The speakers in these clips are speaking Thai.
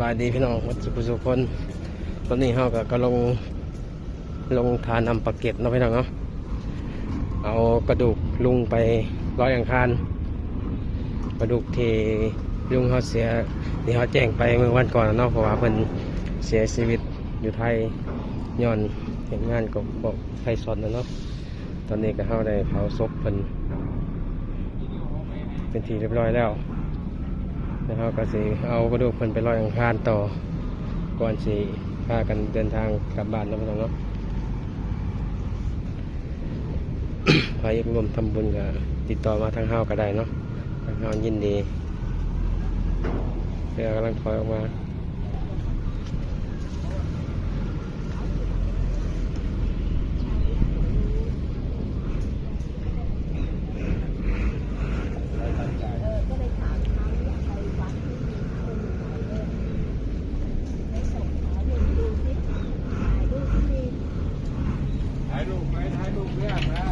บายดีพี่น้องวัดสุขสุขคน ตอนนี้เฮาก็ก็ลงลงทานนำปลาเก็ตเนาะพี่น้องเนาะเอากระดูกลุงไปร้อยอังคารกระดูกที่ลุงเขาเสียที่เขาแจ้งไปเมื่อวันก่อนเนาะเพราะว่าเพิ่นเสียชีวิตอยู่ไทยย้อนเห็นงานกับพวกไทยสอนนะเนาะตอนนี้ก็เฮาได้เผาศพเพิ่นเป็นทีเรียบร้อยแล้ว แล้วเราก็สิเอากระดูกเพิ่นไปลอยอังคารต่อ ก่อนสิพากันเดินทางกลับบ้านเนาะพี่น้องเนาะใครอยากร่วมทำบุญก็ติดต่อมาทางเฮาก็ได้เนาะทางเฮายินดีเรือกำลังถอยออกมา ก็เลยถามเขาอยากไปวัดที่มีคนอยู่ไหนเลยไม่ส่งเขาดูดูสิถ่ายรูปที่มี ถ่ายรูปไหมถ่ายรูปเรื่องได้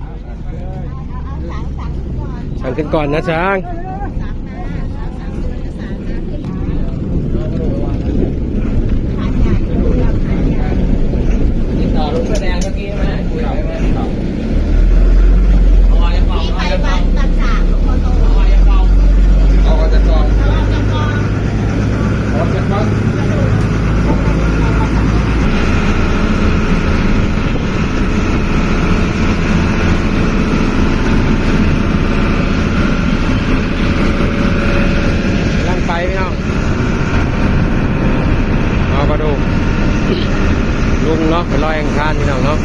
เอาเอาสั่งสั่ง ก่อนสั่งขึ้นก่อนนะช้าง สั่งมาเอาสั่งเลยสั่งมาขึ้นมาขาใหญ่ดูราคาใหญ่ ติดต่อลูกแสดงเมื่อกี้ไหมคุยไหมต่อเอาอะไรเปล่า ที่ เอา ไป อะไรเป วั ล่า ดต่างๆหลวงพ่อโต เอาอะไรเปล่าเอาจะกอง เราจะกอง เอาจะกอง ลังไปพี่น้องเอากระดูกลุงเนาะไปลอยอังคารพี่น้องเนาะ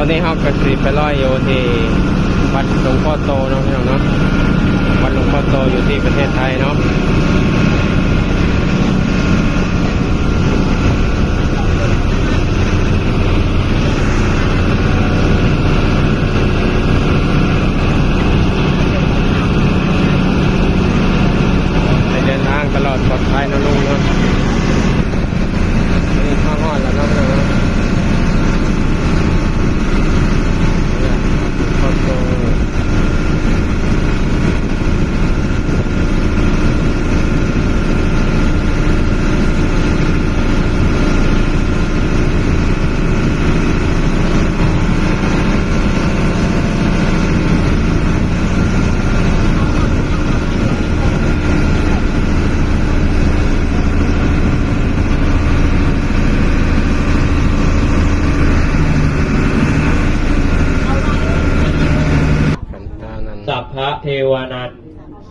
ตอนนี้เราก็สิไปลอยอยู่ที่วัดหลวงพ่อโตเนาะพี่น้องเนาะวัดหลวงพ่อโตอยู่ที่ประเทศไทยเนาะให้เดินทางตลอดปลอดภัยนะลุงเนาะนี่ข้าวหอดแล้วเนาะพี่น้องเนาะ ขอบคุณขันตานัน สัพพะเท วานัน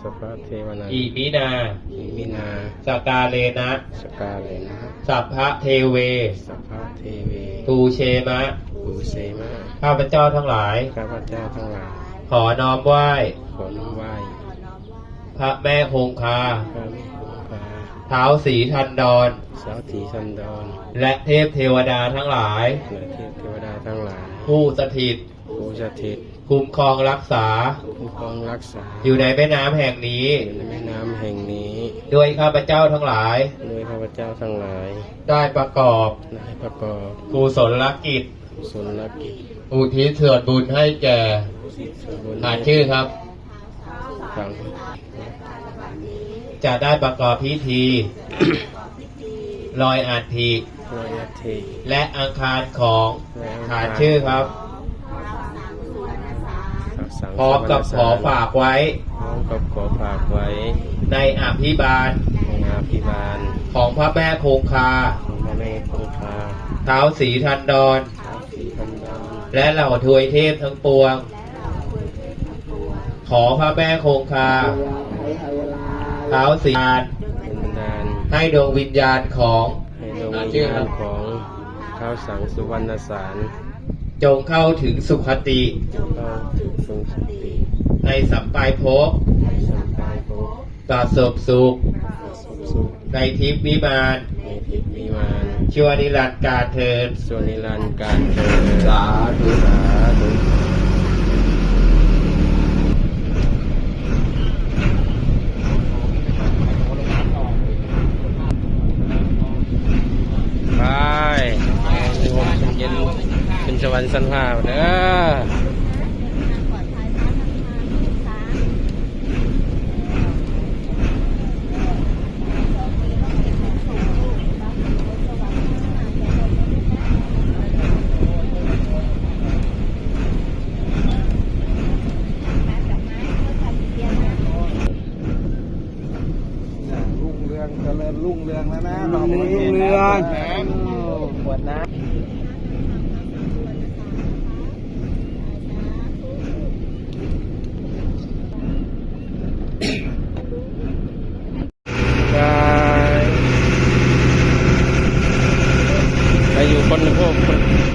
สัพพะเทวนาอิมินา อิมินา สกาเลนะสกาเลนะ สัพพะเทเว สัพพะเทเว ตูเชมะปูเสมาข้าพเจ้าทั้งหลาย ข้าพเจ้าทั้งหลาย ขอน้อมไหว้ ขอน้อมไหว้ พระแม่คงคาพระมิคงคาเท้าสีทันดรสาวถีสันดรและเทพเทวดาทั้งหลายเหนือเทพเทวดาทั้งหลาย ผู้สถิต ผู้สถิต คุ้มครองรักษาผู้ครองรักษา อยู่ในแม่น้ำแห่งนี้อยู่ในแม่น้ำแห่งนี้ ด้วยข้าพเจ้าทั้งหลาย ด้วยข้าพเจ้าทั้งหลาย ได้ประกอบ ได้ประกอบกุศลกิจกุศลกิจ อุทิศส่วนบุญให้แก่สิทธิ์ส่วนบุญอ่านชื่อครับสั่งจะได้ประกอบพิธีลอยอัฐิร้อยนาทีและอังคารของและอังคารฐานชื่อครับ สั่งพร้อมกับขอฝากไว้ พร้อมกับขอฝากไว้ ในอภิบาลในงานพิบาล ของพระแม่คงคาของพระแม่คงคาเท้าสีทันดรท้าวสีพันดอนและเหล่าทวยเทพทั้งปวง ขอพระแม่คงคาเท้าสีทานเป็นบันดาลให้ดวงวิญญาณของให้ดวงวงวิญญาณของท้าวสังสุวรรณสาร จงเข้าถึงสุขติเราทรงสติในสัมปายภพสัมปายภพประสบสุขสุขสุข ในทิพย์วิมานในทิพย์วิมานชั่วนิรันดร์การเทินส่วนนิรันดร์การเกิดสาธุสาธุไปสงบเย็นเป็น สวรรค์สันผ้าเด้อรุ่งเรืองเจริญรุ่งเรืองแล้วนะรุ่งเรืองรุ่งเรือง